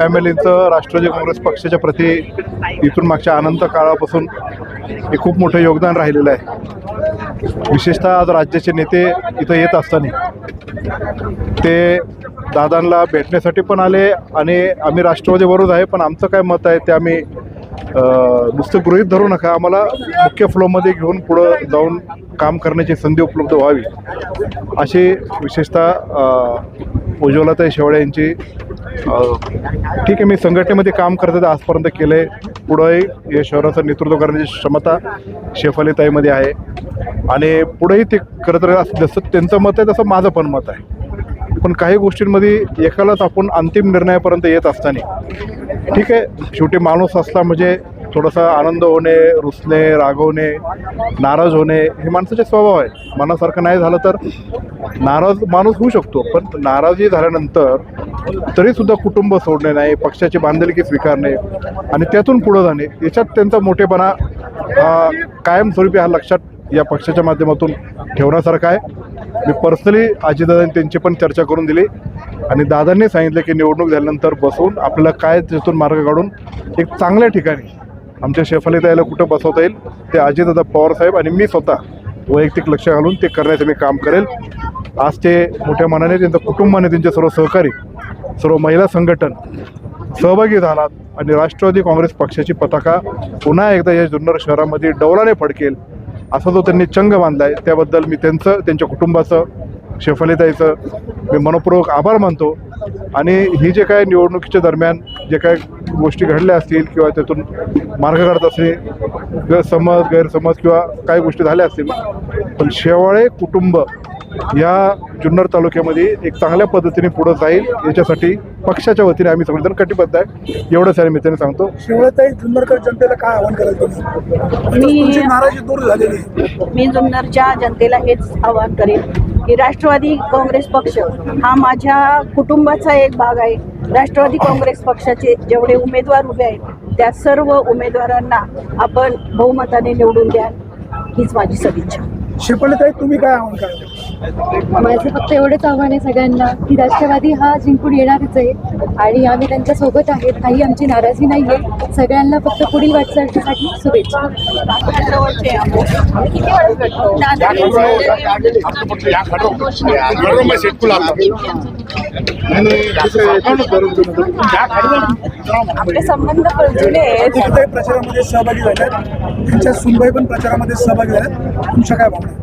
फॅमिलींचं राष्ट्रवादी काँग्रेस पक्षाच्या प्रती इथून मागच्या अनंत काळापासून हे खूप मोठं योगदान राहिलेलं आहे. विशेषतः आज राज्याचे नेते इथं येत असताना ते दादांना भेटण्यासाठी पण आले आणि आम्ही राष्ट्रवादीवरच आहे पण आमचं काय मत आहे ते आम्ही नुसतं गृहित धरू नका. आम्हाला मुख्य फ्लोमध्ये घेऊन पुढं जाऊन काम करण्याची संधी उपलब्ध व्हावी. अशी विशेषतः उज्ज्वलाताई शेवळे यांची ठीक आहे मी संघटनेमध्ये काम करते आजपर्यंत केलं आहे पुढंही या शहराचं नेतृत्व करण्याची क्षमता शेफालीताईमध्ये आहे. आणि पुढेही ते करत राहत जसं त्यांचं मत आहे तसं माझं पण मत आहे. पण काही गोष्टींमध्ये एकालाच आपण अंतिम निर्णयापर्यंत येत असताना. ठीक आहे शेवटी माणूस असला म्हणजे थोडासा आनंद होणे रुसणे रागवणे नाराज होणे हे माणसाचे स्वभाव आहे मनासारखं नाही झालं तर नाराज माणूस होऊ शकतो पण नाराजी झाल्यानंतर तरीसुद्धा कुटुंब सोडणे नाही पक्षाची बांधिलकी स्वीकारणे आणि त्यातून पुढं जाणे याच्यात त्यांचा मोठेपणा हा कायमस्वरूपी हा लक्षात या पक्षाच्या माध्यमातून ठेवण्यासारखा आहे. मी पर्सनली आजीदादांनी त्यांची पण चर्चा करून दिली आणि दादांनी सांगितलं की निवडणूक झाल्यानंतर बसून आपल्याला काय त्यातून मार्ग काढून एक चांगल्या ठिकाणी आमच्या शेफालीताईला कुठं बसवता येईल? ते अजितदादा पवारसाहेब आणि मी स्वतः वैयक्तिक लक्ष घालून ते करण्याचं मी काम करेल. आज ते मोठ्या मनाने त्यांचं कुटुंबाने त्यांचे सर्व सहकारी सर्व महिला संघटन सहभागी झालात आणि राष्ट्रवादी काँग्रेस पक्षाची पताका पुन्हा एकदा या जुन्नर शहरामध्ये डौलाने फडकेल असा जो त्यांनी चंग बांधला आहे त्याबद्दल मी त्यांचं त्यांच्या कुटुंबाचं शेफालीताईचं मी मनपूर्वक आभार मानतो. आणि ही जे काय निवडणुकीच्या दरम्यान जे काय गोष्टी घडल्या असतील किंवा त्यातून मार्ग काढत असतील किंवा समज गैरसमज किंवा काही गोष्टी झाल्या असतील पण शेवाळे कुटुंब या जुन्नर तालुक्यामध्ये एक चांगल्या पद्धतीने पुढं जाईल याच्यासाठी पक्षाच्या वतीने आम्ही सगळेजण कटिबद्ध आहे. एवढंच आहे मी त्याने सांगतो. शिवळताई जुन्नरकर जनतेला काय आव्हान तुम्ही? मी- नाराजी दूर झालेली. मी जुन्नरच्या जनतेला हेच आवाहन करेन की राष्ट्रवादी काँग्रेस पक्ष हा माझ्या कुटुंबाचा एक भाग आहे. राष्ट्रवादी काँग्रेस पक्षाचे जेवढे उमेदवार उभे आहेत त्या सर्व उमेदवारांना आपण बहुमताने निवडून द्याल हीच माझी सदिच्छा. शिपणताई तुम्ही काय आव्हान कराल? माझं फक्त एवढंच आव्हान आहे सगळ्यांना की राष्ट्रवादी हा जिंकून येणारच आहे. आणि आम्ही त्यांच्यासोबत आहेत. काही आमची नाराजी नाही आहे. सगळ्यांना फक्त पुढील वाटचालीसाठी शुभेच्छा. आपले संबंध जुने आहेत प्रचारामध्ये सहभागी झाल्यात त्यांच्या सुनबाई पण प्रचारामध्ये सहभागी झाल्यात तुमच्या काय भावना?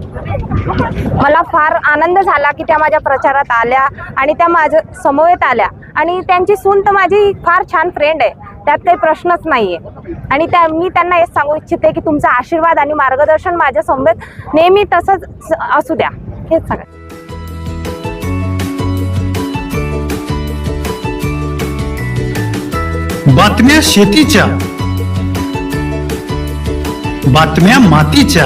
मला फार आनंद झाला की त्या माझ्या प्रचारात आल्या आणि त्या माझ्या समवेत आल्या. आणि त्यांची सून तर माझी फार छान फ्रेंड आहे. त्यात काही प्रश्नच नाही आहे आणि त्या मी त्यांना हेच सांगू इच्छिते की तुमचा आशीर्वाद आणि मार्गदर्शन माझ्या समवेत नेहमी तसंच असू द्या. हेच सांगा बातम्या शेतीच्या. बातम्या मातीच्या.